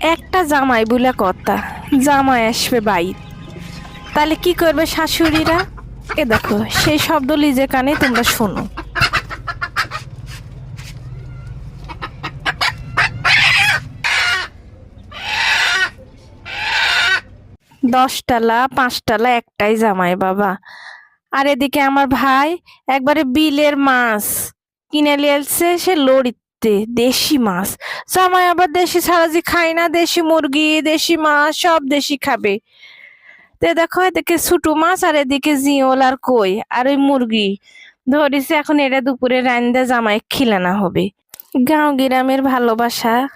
একটা জামাই বলে কথা, জামাই আসবে বাইর তাহলে কি করবে শাশুড়িরা? এ দেখো, সেই শব্দ লিজে কানে তোমরা শোনো। দশটালা, পাঁচটালা একটাই জামাই বাবা। আর এদিকে আমার ভাই, একবারে বিলের মাছ। কিনে লিয়েছে সে লড়িতে দেশি মাছ। জামাই আবার দেশি ছাড়া যে খায় না, দেশি মুরগি, দেশি মাছ, সব দেশি খাবে। তো দেখো, এদিকে ছোটো মাছ আর এদিকে জিওল আর কই আর ওই মুরগি। ধরিছে এখন এটা দুপুরে রান্দা জামাই খিলানা হবে। গাঁও গ্রামের ভালোবাসা।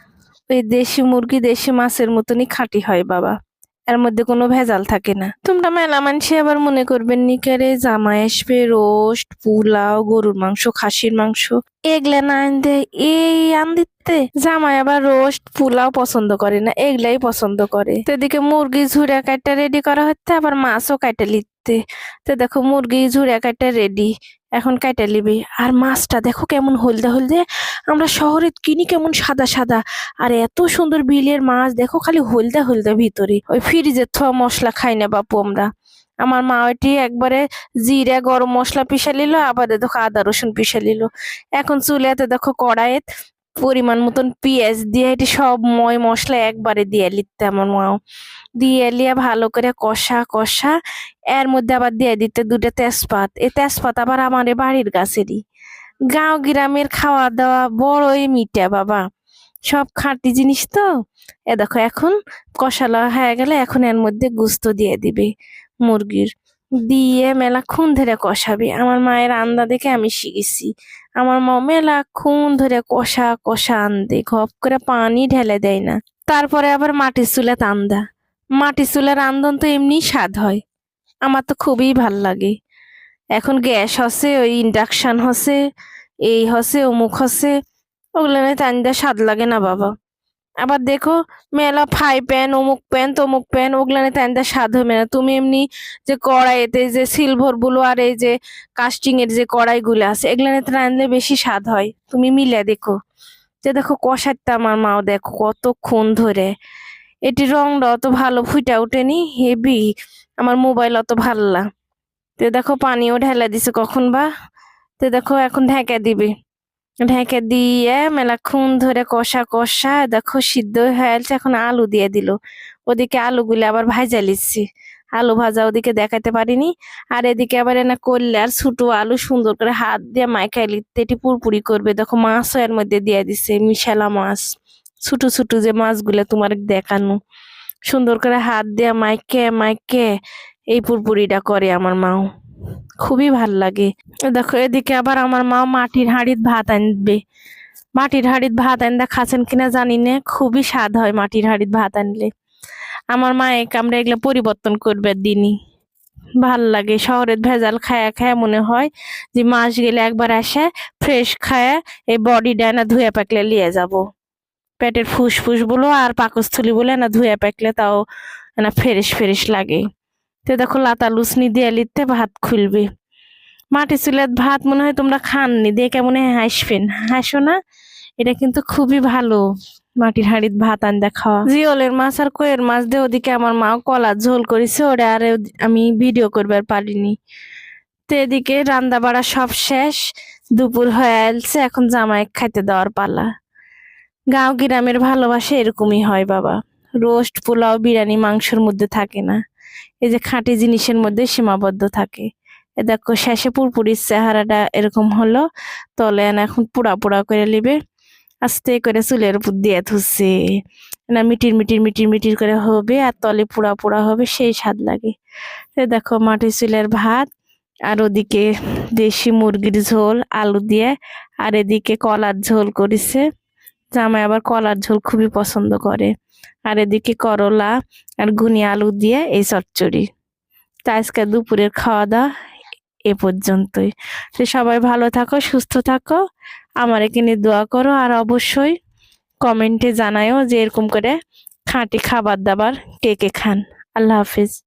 ওই দেশি মুরগি, দেশি মাছের মতনই খাঁটি হয় বাবা। এর মধ্যে কোনো ভেজাল থাকে না। তোমরা মেলা মানসি আবার মনে করবেন নিকারে জামাই আসবে, রোস্ট, পোলাও, গরুর মাংস, খাসির মাংস, এগুলা না আনতে, এই আন দিতে জামাই আবার রোস্ট, পোলাও পছন্দ করে না, এগুলাই পছন্দ করে। তো এদিকে মুরগি ঝুড়া কাটা রেডি করা হচ্ছে, আবার মাছও কাটা লিখতে তো দেখো, মুরগি, ঝুড়া কাটটা রেডি এখন কাটা লিবি আর মাছটা দেখো কেমন হলদে হলদে। আমরা শহরে কিনি কেমন সাদা সাদা। আর এত সুন্দর বিলের মাছ দেখো খালি হলদে হলদে ভিতরে। ওই ফ্রিজের থোয়া মশলা খাই না বাপু আমরা। আমার মা ওইটি একবারে জিরা, গরম মশলা পিষা নিল, আবার দেখো আদা, রসুন পিষা নিল। এখন চুলাতে দেখো কড়াইত পরিমাণ মতন পেঁয়াজ দিয়ে এটি সব ময় মশলা একবারে দিয়ে লিখতে আমার মাও দিয়ে লিয়ে ভালো করে কষা কষা, এর মধ্যে আবার দিয়ে দিতে দুটো তেজপাত। এই তেজপাত আবার আমার এ বাড়ির গাছেরই। গাঁও গ্রামের খাওয়া দাওয়া বড়ই মিঠা বাবা। সব খাঁটি জিনিস তো। এ দেখো, এখন কষালা হয়ে গেলে এখন এর মধ্যে গুস্ত দিয়ে দিবে মুরগির। দিয়ে মেলাক্ষণ ধরে কষাবে। আমার মায়ের আন্দা দেখে আমি শিখেছি। আমার মা মেলাক্ষণ ধরে কষা কষা আন্দে, ঘপ করে পানি ঢেলে দেয় না। তারপরে আবার মাটির চুলে তান্দা মাটির চুলের আন্দন তো এমনি স্বাদ হয়। আমার তো খুবই ভালো লাগে। এখন গ্যাস হসে, ওই ইন্ডাকশান হসে, এই হসে, অমুক হসে, ওগুলো নিয়ে তান্দা স্বাদ লাগে না বাবা। আবার দেখো, মেলা ফ্রাই প্যান, অমুক প্যান, তমুক প্যান, ওগুলো নিয়ে তান্দা স্বাদ হবে না। তুমি এমনি যে কড়াইতে যে সিলভারগুলো আর এই যে কাস্টিং এর যে কড়াইগুলো আছে, এগুলো নিয়ে রাঁধলে বেশি স্বাদ হয়। তুমি মিলে দেখো। যে দেখো কষাতে আমার মাও দেখো কতক্ষণ ধরে। এটি রংটা অত ভালো ফুটা ওঠেনি, হেভি। আমার মোবাইল অত ভালো না তো দেখো পানিও ঢেলা দিছে কখন বা। তো দেখো এখন ঢেকে দিবে। ঢেকে দিয়ে মেলাক্ষণ ধরে কষা কষা দেখো সিদ্ধ হয়ে গেছে এখন আলু দিয়ে দিল। ওদিকে আলুগুলো আবার ভাজা লিচ্ছি। আলু ভাজা ওদিকে দেখাতে পারিনি। আর এদিকে আবার এনা করলে আর ছোটো আলু সুন্দর করে হাত দিয়ে মাইখাই লিখতে, এটি পুরপুরি করবে। দেখো মাছও এর মধ্যে দিয়ে দিছে, মিশালা মাছ। ছোট ছোট যে মাছগুলো তোমার দেখানো। সুন্দর করে হাত দিয়ে মাইকে মাইকে এই পুরপুরিটা করে আমার মাও। খুবই ভালো লাগে। দেখো, এদিকে আবার আমার মা মাটির হাঁড়িত ভাত আনবে। মাটির হাঁড়িত ভাত আনতে খাচ্ছেন কিনা জানি না। খুবই স্বাদ হয় মাটির হাঁড়িত ভাত আনলে। আমার মা এক আমরা এগুলো পরিবর্তন করবে দিনই। ভালো লাগে, শহরের ভেজাল খায়া খায়া মনে হয় যে মাস গেলে একবার আসে ফ্রেশ খায়া এই বডিটা না ধুয়ে পাকলে নিয়ে যাব। পেটের ফুসফুস বলো আর পাকস্থলী বলে না ধুয়ে পাকলে তাও না ফ্রেশ ফ্রেশ লাগে। তো দেখো লাতা লুসনি দিয়ে লিখতে ভাত খুলবে। মাটি চুলের ভাত মনে হয় তোমরা খাননি, দিয়ে কেমন হাসবেন? হাসো না, এটা কিন্তু খুবই ভালো মাটির হাঁড়ির ভাত আন্দা খাওয়া। জিওলের মাছ আর কোয়ের মাছ দিয়ে ওদিকে আমার মা কলা ঝোল করেছে, ওরা আর আমি ভিডিও করবার পারিনি। তো এদিকে রান্না বাড়া সব শেষ, দুপুর হয়ে আসছে এখন জামাই খাইতে দেওয়ার পালা। গাঁও গ্রামের ভালোবাসা এরকমই হয় বাবা। রোস্ট, পোলাও, বিরিয়ানি মাংসের মধ্যে থাকে না। এই যে খাঁটি জিনিসের মধ্যে সীমাবদ্ধ থাকে। এ দেখো, শেষে পুরপুরির চেহারাটা এরকম হলো। তলে এখন পোড়া পোড়া করে নিবে। আস্তে করে চুলের উপর দিয়ে থুসে না মিটির মিটির মিটির মিটির করে হবে আর তলে পোড়া পোড়া হবে, সেই স্বাদ লাগে। তো দেখো মাটির চুলের ভাত আর ওদিকে দেশি মুরগির ঝোল, আলু দিয়ে। আর এদিকে কলার ঝোল করেছে। জামাই আবার কলার ঝোল খুবই পছন্দ করে। আর এদিকে করলা আর ঘুনি আলু দিয়ে এই চচ্চড়ি। তা আজকে দুপুরের খাওয়া দাওয়া এ পর্যন্তই। তো সবাই ভালো থাকো, সুস্থ থাকো। আমার এখানে দোয়া করো আর অবশ্যই কমেন্টে জানায়ও যে এরকম করে খাঁটি খাবার দাবার কে কে খান। আল্লাহ হাফিজ।